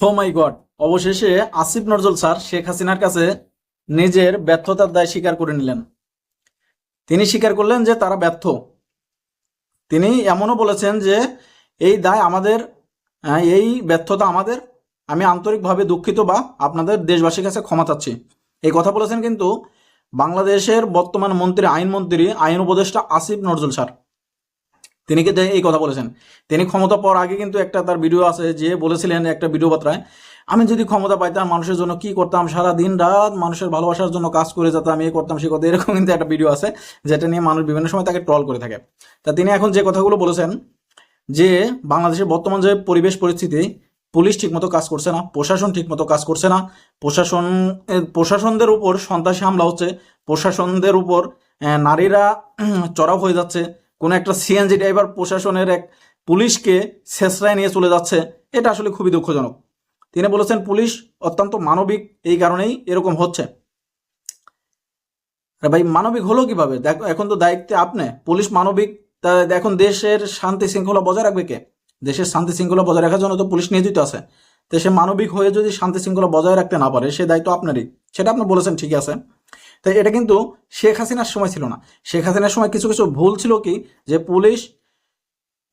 ও মাই god অবশেষে Asif Nazrul sir Sheikh হাসিনার কাছে নিজের ব্যর্থতার দায় স্বীকার করে নিলেন। তিনি স্বীকার করলেন যে তারা ব্যর্থ। তিনি এমনও বলেছেন যে এই দায় আমাদের এই ব্যর্থতা আমাদের। আমি আন্তরিকভাবে দুঃখিত বা আপনাদের দেশবাসীর কাছে ক্ষমা চাচ্ছি। এই কথা বলেছেন কিন্তু বাংলাদেশের বর্তমান মন্ত্রী, আইনমন্ত্রী, আইন উপদেষ্টা আসিফ নজরুল স্যার। তিনি কিন্তু এই কথা বলেছেন। তিনি ক্ষমতা পাওয়ার আগে কিন্তু একটা তার ভিডিও আছে যে বলেছিলেন একটা ভিডিও বার্তায়, আমি যদি ক্ষমতা পাইতাম, মানুষের জন্য কি করতাম? সারা দিন রাত মানুষের ভালোবাসার জন্য কাজ করে যেতাম, এ করতাম, সে করতাম। এরকম কিন্তু একটা ভিডিও আছে, যেটা নিয়ে মানুষ বিভিন্ন সময় তাকে ট্রল করে থাকে। তা তিনি এখন যে কথাগুলো বলেছেন, যে বাংলাদেশের বর্তমান যে পরিবেশ পরিস্থিতি, পুলিশ ঠিকমতো কাজ করছে না, প্রশাসন ঠিকমতো কাজ করছে না, প্রশাসন প্রশাসনদের উপর সন্ত্রাসী হামলা হচ্ছে, প্রশাসনদের উপর নারীরা চড়াও হয়ে যাচ্ছে কোনো একটা সিএনজি ড্রাইভার প্রশাসনের এক পুলিশকে শেষরায় নিয়ে চলে যাচ্ছে, এটা আসলে খুবই দুঃখজনক। তিনি বলেছেন, পুলিশ অত্যন্ত মানবিক, এই কারণেই এরকম হচ্ছে। ভাই, মানবিক হলো কীভাবে? দেখো, এখন তো দায়িত্বে আপনি। পুলিশ মানবিক এখন দেশের শান্তি শৃঙ্খলা বজায় রাখবে কে? দেশের শান্তি শৃঙ্খলা বজায় রাখার জন্য তো পুলিশ নিয়োজিত আছে। তো সে মানবিক হয়ে যদি শান্তি শৃঙ্খলা বজায় রাখতে না পারে, সে দায়িত্ব আপনারই। সেটা আপনি বলেছেন ঠিক আছে। তাই এটা কিন্তু শেখ হাসিনার সময় ছিল না। শেখ হাসিনার সময় কিছু কিছু ভুল ছিল কি? যে পুলিশ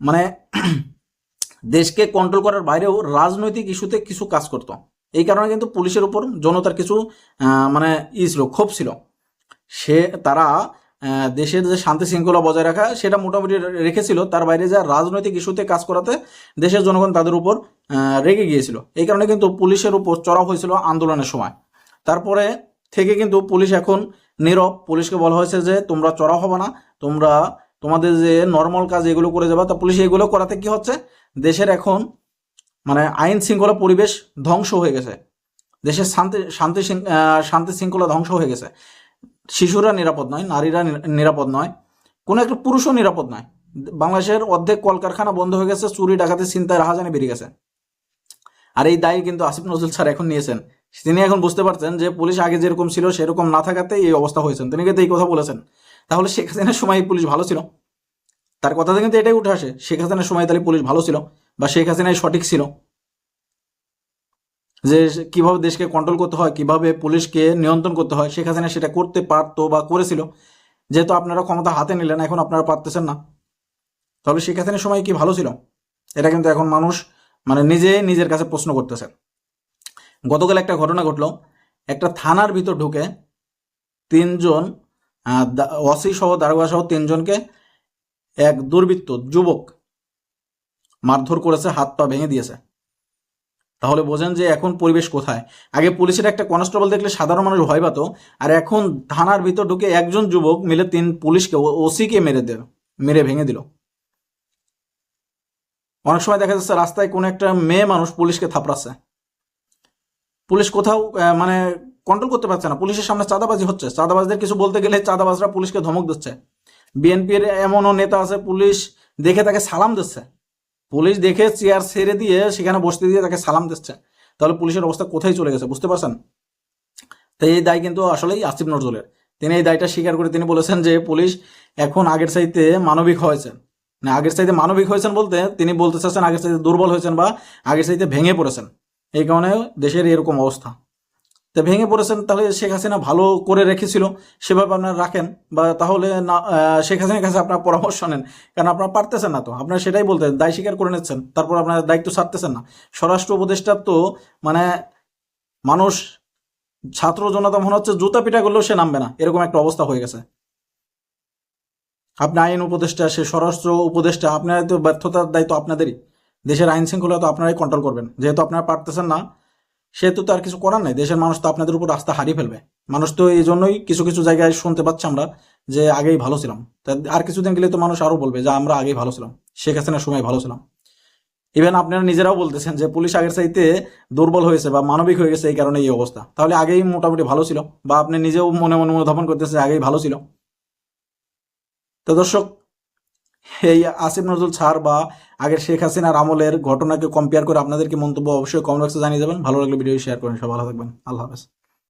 মানে দেশকে কন্ট্রোল করার বাইরেও রাজনৈতিক ইস্যুতে কিছু কাজ করত। এই কারণে কিন্তু পুলিশের উপর জনতার কিছু মানে ই ছিল, ক্ষোভ ছিল। সে, তারা দেশের যে শান্তি শৃঙ্খলা বজায় রাখা, সেটা মোটামুটি রেখেছিল। তার বাইরে যা রাজনৈতিক ইস্যুতে কাজ করাতে দেশের জনগণ তাদের উপর রেগে গিয়েছিল। এই কারণে কিন্তু পুলিশের উপর চড়াও হয়েছিল আন্দোলনের সময়। তারপরে থেকে কিন্তু পুলিশ এখন নীরব। পুলিশকে বলা হয়েছে যে, তোমরা চড়া হবে না। তোমরা, তোমাদের যে নর্মাল কাজ এগুলো করে যাবা, তা পুলিশ এগুলো করাতে কি হচ্ছে? দেশের এখন মানে আইন শৃঙ্খলা পরিবেশ ধ্বংস হয়ে গেছে। দেশের শান্তি শান্তি শান্তি শৃঙ্খলা ধ্বংস হয়ে গেছে। শিশুরা নিরাপদ নয়, নারীরা নিরাপদ নয়। কোনো একটা পুরুষও নিরাপদ নয়। বাংলাদেশের অর্ধেক কলকারখানা বন্ধ হয়ে গেছে, চুরি, ডাকাতি চিন্তায় রাহাজানি বেরিয়ে গেছে। আর এই দায় কিন্তু আসিফ নজরুল স্যার এখন নিয়েছেন। তিনি এখন বুঝতে পারছেন যে পুলিশ আগে যেরকম ছিল সেরকম না থাকাতে এই অবস্থা হয়েছেন। তিনি কিন্তু এই কথা বলেছেন। তাহলে শেখ হাসিনার সময় পুলিশ ভালো ছিল? তার কথা কিন্তু এটাই উঠে আসে, শেখ হাসিনার সময় তাহলে পুলিশ ভালো ছিল বা শেখ হাসিনাই সঠিক ছিল? যে কীভাবে দেশকে কন্ট্রোল করতে হয়, কীভাবে পুলিশকে নিয়ন্ত্রণ করতে হয়, শেখ হাসিনা সেটা করতে পারতো বা করেছিল? যেহেতু আপনারা ক্ষমতা হাতে নিলেন, এখন আপনারা পারতেছেন না। তবে শেখ হাসিনার সময় কি ভালো ছিল? এটা কিন্তু এখন মানুষ মানে নিজে নিজের কাছে প্রশ্ন করতেছে গতকাল একটা ঘটনা ঘটলো। একটা থানার ভিতর ঢুকে তিনজন ওসি সহ, দারোগা সহ তিনজনকে এক দুর্বৃত্ত যুবক মারধর করেছে, হাত পা ভেঙে দিয়েছে। তাহলে বোঝেন যে এখন পরিবেশ কোথায়। আগে পুলিশের একটা কনস্টেবল দেখলে সাধারণ মানুষ ভয় পাতো, আর এখন থানার ভিতর ঢুকে একজন যুবক মিলে তিন পুলিশকে ওসিকে মেরে দিল মেরে ভেঙে দিল। অনেক সময় দেখা যাচ্ছে রাস্তায় কোনো একটা মেয়ে মানুষ পুলিশকে থাপড়াচ্ছে। পুলিশ কোথাও মানে কন্ট্রোল করতে পারছে না। পুলিশের সামনে চাঁদাবাজি হচ্ছে। চাঁদাবাজদের কিছু বলতে গেলে চাঁদাবাজরা পুলিশকে ধমক দিচ্ছে। বিএনপির এমনও নেতা আছে, পুলিশ দেখে তাকে সালাম দিচ্ছে। পুলিশ দেখে চেয়ার ছেড়ে দিয়ে সেখানে বসতে দিয়ে তাকে সালাম দিচ্ছে। তাহলে পুলিশের অবস্থা কোথায় চলে গেছে, বুঝতে পারছেন? তাই এই দায় কিন্তু আসলেই আসিফ নজরুলের। তিনি এই দায়টা স্বীকার করে তিনি বলেছেন যে পুলিশ এখন আগের চাইতে মানবিক হয়েছেন না আগের চাইতে মানবিক হয়েছেন বলতে তিনি বলতে চাচ্ছেন আগের চাইতে দুর্বল হয়েছেন বা আগের চাইতে ভেঙে পড়েছেন। এই কারণে দেশের এরকম অবস্থা। তো ভেঙে পড়েছেন তাহলে শেখ হাসিনা ভালো করে রেখেছিল, সেভাবে আপনারা রাখেন বা তাহলে না শেখ হাসিনার কাছে আপনার পরামর্শ নেন, কারণ আপনারা পারতেছেন না তো। আপনারা সেটাই বলতে, দায় স্বীকার করে নিচ্ছেন, তারপর আপনার দায়িত্ব ছাড়তেছেন না। স্বরাষ্ট্র উপদেষ্টার তো মানে মানুষ, ছাত্র জনতা মনে হচ্ছে জুতা পিটা করলেও সে নামবে না, এরকম একটা অবস্থা হয়ে গেছে। আপনি আইন উপদেষ্টা, সে স্বরাষ্ট্র উপদেষ্টা, আপনার তো ব্যর্থতার দায়িত্ব আপনাদেরই। দেশের আইন শৃঙ্খলা তো আপনারাই কন্ট্রোল করবেন। যেহেতু আপনারা পারতেছেন না, সেহেতু তো আর কিছু করার নাই। দেশের মানুষ তো আপনাদের উপর আস্থা হারিয়ে ফেলবে। মানুষ তো এই জন্যই কিছু কিছু জায়গায় শুনতে পাচ্ছি আমরা যে আগেই ভালো ছিলাম। তা আর কিছুদিন গেলে তো মানুষ আরও বলবে যে, আমরা আগেই ভালো ছিলাম। শেখ হাসিনার সময় ভালো ছিলাম। ইভেন আপনারা নিজেরাও বলতেছেন যে, পুলিশ আগের চাইতে দুর্বল হয়েছে বা মানবিক হয়ে গেছে এই কারণে এই অবস্থা। তাহলে আগেই মোটামুটি ভালো ছিল। বা আপনি নিজেও মনে মনে অনুধাবন করতেছেন আগেই ভালো ছিল। তো দর্শক এই আসিফ নজরুল ছাড় বা আগের শেখ হাসিনার আমলের ঘটনাকে কম্পেয়ার করে আপনাদেরকে মন্তব্য অবশ্যই কমেন্ট বক্সে জানিয়ে যাবেন। ভালো লাগলে ভিডিও শেয়ার করেন। সব ভালো থাকবেন। আল্লাহ হাফেজ।